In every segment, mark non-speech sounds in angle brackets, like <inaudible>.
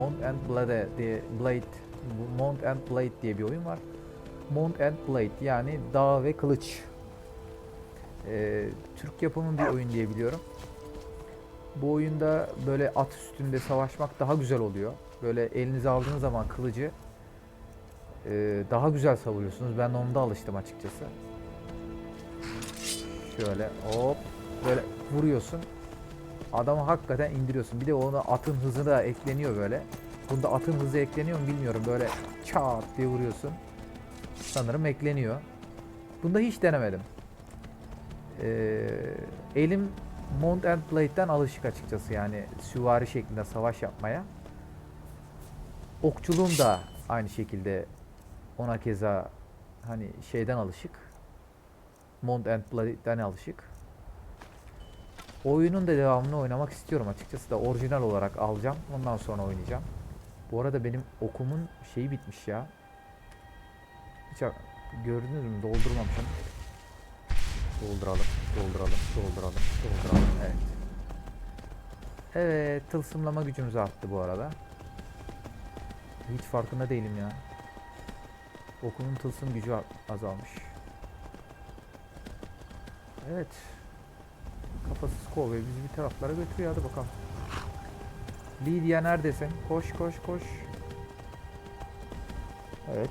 Mount and Blade diye Blade Mount and Blade diye bir oyun var. Mount and Blade yani dağ ve kılıç. Ee, Türk yapımı bir oyun diye biliyorum. Bu oyunda böyle at üstünde savaşmak daha güzel oluyor. Böyle elinize aldığınız zaman kılıcı e, daha güzel savuruyorsunuz. Ben de onda alıştım açıkçası. Şöyle hop böyle vuruyorsun. Adamı hakikaten indiriyorsun. Bir de ona atın hızı da ekleniyor böyle. Bunda atın hızı ekleniyor mu bilmiyorum. Böyle çat diye vuruyorsun. Sanırım ekleniyor. Bunda hiç denemedim. Ee, elim Mount and Blade'den alışık açıkçası yani süvari şeklinde savaş yapmaya. Okçuluğum da aynı şekilde ona keza hani şeyden alışık. Mount and Blade'den alışık. Oyunun da devamını oynamak istiyorum açıkçası da orijinal olarak alacağım. Ondan sonra oynayacağım. Bu arada benim okumun şeyi bitmiş ya. Hiç gördünüz mü? Doldurmamışım. Dolduralım, dolduralım, dolduralım, dolduralım. Evet. Evet, tılsımlama gücümüz arttı bu arada. Hiç farkında değilim ya. Okumun tılsım gücü azalmış. Evet. Kafasız kovboy bizi bir taraflara götürüyor hadi bakalım. Lydia neredesin? Koş koş koş. Evet.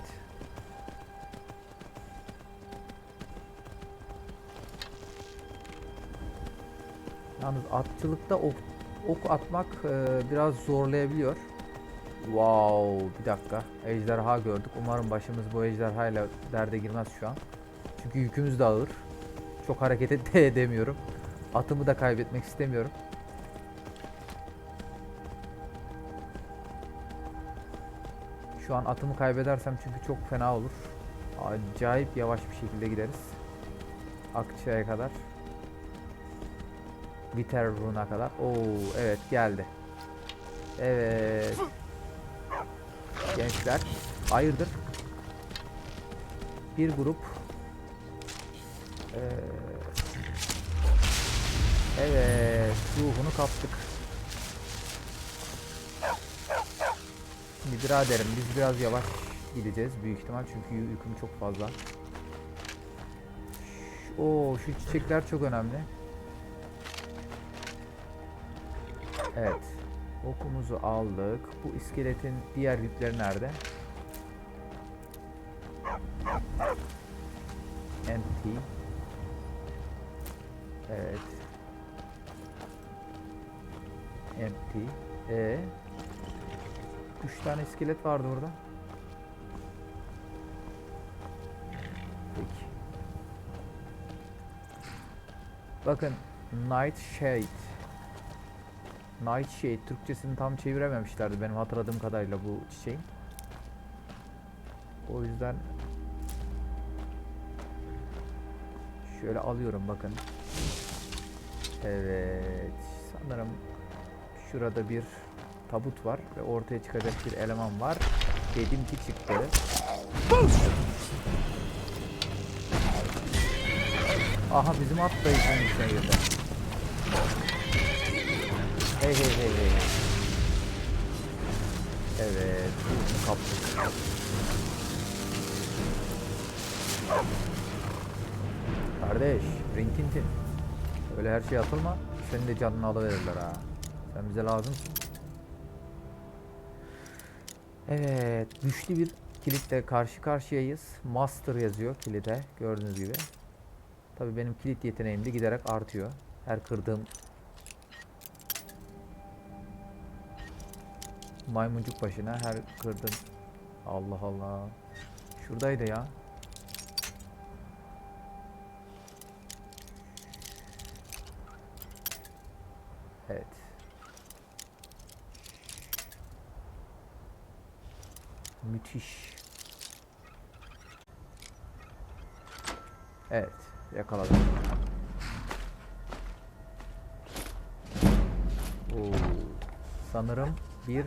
Yalnız atçılıkta ok, ok atmak e, biraz zorlayabiliyor. Wow, bir dakika. Ejderha gördük. Umarım başımız bu ejderhayla derde girmez şu an. Çünkü yükümüz de ağır. Çok hareket et- <laughs> de edemiyorum. Atımı da kaybetmek istemiyorum. Şu an atımı kaybedersem çünkü çok fena olur. Acayip yavaş bir şekilde gideriz. Akça'ya kadar. Viterrun'a kadar. Oo evet geldi. Evet. Gençler hayırdır? Bir grup Ee, evet ruhunu kaptık. Şimdi biraderim biz biraz yavaş gideceğiz büyük ihtimal çünkü yü- yüküm çok fazla. Oo şu çiçekler çok önemli. Evet. Okumuzu aldık. Bu iskeletin diğer yükleri nerede? Empty. Evet. Empty. E. Üç tane iskelet vardı orada. Peki. Bakın Nightshade. Nightshade Türkçesini tam çevirememişlerdi benim hatırladığım kadarıyla bu çiçeğin. O yüzden şöyle alıyorum bakın. Evet. Sanırım şurada bir tabut var ve ortaya çıkacak bir eleman var. Dedim ki çıktı. Aha bizim at da işin. Hey hey hey hey. Evet, kaptık. Kardeş, Rintintin. Öyle her şey atılma. Senin de canını alıverirler ha. Sen bize lazımsın. Evet, güçlü bir kilitle karşı karşıyayız. Master yazıyor kilide gördüğünüz gibi. Tabii benim kilit yeteneğim de giderek artıyor. Her kırdığım maymuncuk başına her kırdığım Allah Allah. Şuradaydı ya. Evet. Müthiş. Evet, yakaladım. Oo, sanırım bir